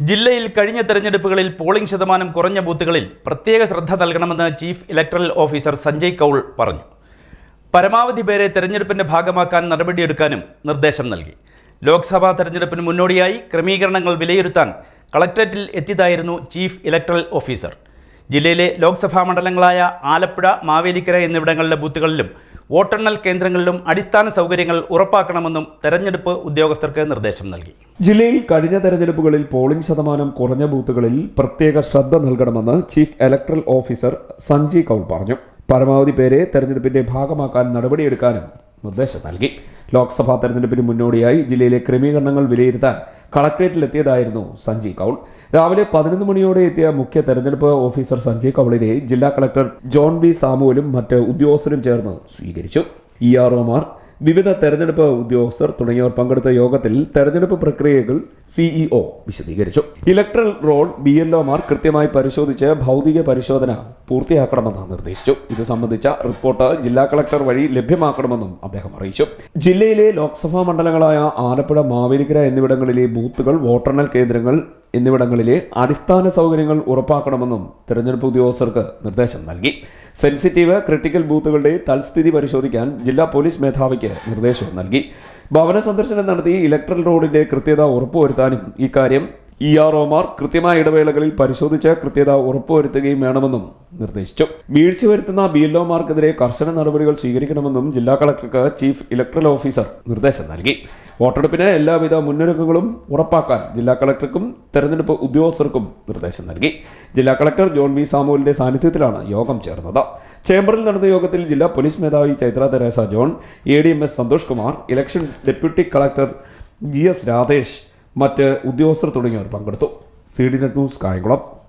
ജില്ലയിൽ കഴിഞ്ഞ തെരഞ്ഞെടുപ്പുകളിൽ പോളിംഗ് ശതമാനം കുറഞ്ഞ ബൂത്തുകളിൽ പ്രത്യേക ശ്രദ്ധ നൽകണമെന്ന് chief electoral officer Sanjay Kaul പറഞ്ഞു. പരമാവധി പേരെ തെരഞ്ഞെടുപ്പിന്റെ ഭാഗമാക്കാൻ നടപടിയെടുക്കാനും നിർദ്ദേശം നൽകി. ലോക്സഭാ തെരഞ്ഞെടുപ്പിന് മുന്നോടിയായി ക്രമീകരണങ്ങൾ വിലയിരുത്താൻ കളക്ടറേറ്റിൽ എത്തിയതായിരുന്നു ചീഫ് ഇലക്ടറൽ ഓഫീസർ. ജില്ലയിലെ ലോക്സഭാ മണ്ഡലങ്ങളായ ആലപ്പുഴ മാവേലിക്കര എന്നിവിടങ്ങളിലെ ബൂത്തുകളിലും വോട്ടെണ്ണൽ കേന്ദ്രങ്ങളിലും അടിസ്ഥാന സൗകര്യങ്ങൾ ഉറപ്പാക്കണമെന്നും തെരഞ്ഞെടുപ്പ് ഉദ്യോഗസ്ഥർക്ക് നിർദ്ദേശം നൽകി. ജില്ലയിൽ കഴിഞ്ഞ തെരഞ്ഞെടുപ്പുകളിൽ പോളിംഗ് ശതമാനം കുറഞ്ഞ ബൂത്തുകളിൽ പ്രത്യേക ശ്രദ്ധ നൽകണമെന്ന് chief electoral officer Sanjay Kaul പറഞ്ഞു. പരമാവധി പേരെ തെരഞ്ഞെടുപ്പിന്റെ ഭാഗമാക്കാൻ നടപടിയെടുക്കാനും നിർദ്ദേശം നൽകി. ലോക്സഭാ തെരഞ്ഞെടുപ്പിന് മുന്നോടിയായി ജില്ലയിലെ ക്രമീകരണങ്ങൾ വിലയിരുത്താൻ കളക്ട്രേറ്റിലെത്തിയതായിരുന്നു സഞ്ജി കൗൾ. രാവിലെ പതിനൊന്ന് മണിയോടെ എത്തിയ മുഖ്യ തെരഞ്ഞെടുപ്പ് ഓഫീസർ സഞ്ജയ് കവളിനെ ജില്ലാ കളക്ടർ ജോൺ വി സാമുവലും മറ്റ് ഉദ്യോഗസ്ഥരും ചേർന്ന് സ്വീകരിച്ചു. ഇ ആർ ഒമാർ വിവിധ തെരഞ്ഞെടുപ്പ് ഉദ്യോഗസ്ഥർ തുടങ്ങിയവർ പങ്കെടുത്ത യോഗത്തിൽ തെരഞ്ഞെടുപ്പ് പ്രക്രിയകൾ സിഇഒ വിശദീകരിച്ചു. ഇലക്ട്രൽ റോൾ ബി കൃത്യമായി പരിശോധിച്ച് ഭൗതിക പരിശോധന പൂർത്തിയാക്കണമെന്ന് നിർദ്ദേശിച്ചു. ഇത് സംബന്ധിച്ച റിപ്പോർട്ട് ജില്ലാ കളക്ടർ വഴി ലഭ്യമാക്കണമെന്നും അദ്ദേഹം അറിയിച്ചു. ജില്ലയിലെ ലോക്സഭാ മണ്ഡലങ്ങളായ ആലപ്പുഴ മാവേലിക്കര എന്നിവിടങ്ങളിലെ ബൂത്തുകൾ വോട്ടെണ്ണൽ കേന്ദ്രങ്ങൾ എന്നിവിടങ്ങളിലെ അടിസ്ഥാന സൗകര്യങ്ങൾ ഉറപ്പാക്കണമെന്നും തെരഞ്ഞെടുപ്പ് ഉദ്യോഗസ്ഥർക്ക് നിർദ്ദേശം നൽകി. സെൻസിറ്റീവ് ക്രിട്ടിക്കൽ ബൂത്തുകളുടെ തൽസ്ഥിതി പരിശോധിക്കാൻ ജില്ലാ പോലീസ് മേധാവിക്ക് നിർദ്ദേശവും നൽകി. ഭവന സന്ദർശനം നടത്തി ഇലക്ട്രൽ റോഡിന്റെ കൃത്യത ഉറപ്പുവരുത്താനും ഇക്കാര്യം ഇ ആർ ഒമാർ കൃത്യമായ ഇടവേളകളിൽ പരിശോധിച്ച് കൃത്യത ഉറപ്പുവരുത്തുകയും വേണമെന്നും നിർദ്ദേശിച്ചു. വീഴ്ച വരുത്തുന്ന ബി എൽ ഒമാർക്കെതിരെ കർശന നടപടികൾ സ്വീകരിക്കണമെന്നും ജില്ലാ കളക്ടർക്ക് ചീഫ് ഇലക്ട്രൽ ഓഫീസർ നിർദ്ദേശം നൽകി. വോട്ടെടുപ്പിന് എല്ലാവിധ മുന്നൊരുക്കങ്ങളും ഉറപ്പാക്കാൻ ജില്ലാ കളക്ടർക്കും തെരഞ്ഞെടുപ്പ് ഉദ്യോഗസ്ഥർക്കും നിർദ്ദേശം നൽകി. ജില്ലാ കളക്ടർ ജോൺ വി സാമുവലിന്റെ സാന്നിധ്യത്തിലാണ് യോഗം ചേർന്നത്. ചേംബറിൽ നടന്ന യോഗത്തിൽ ജില്ലാ പോലീസ് മേധാവി Chaitra Teresa John A D M S Santhosh Kumar election deputy collector G S Radhesh മറ്റ് ഉദ്യോഗസ്ഥർ തുടങ്ങിയവർ പങ്കെടുത്തു. C D net news Kayamkulam.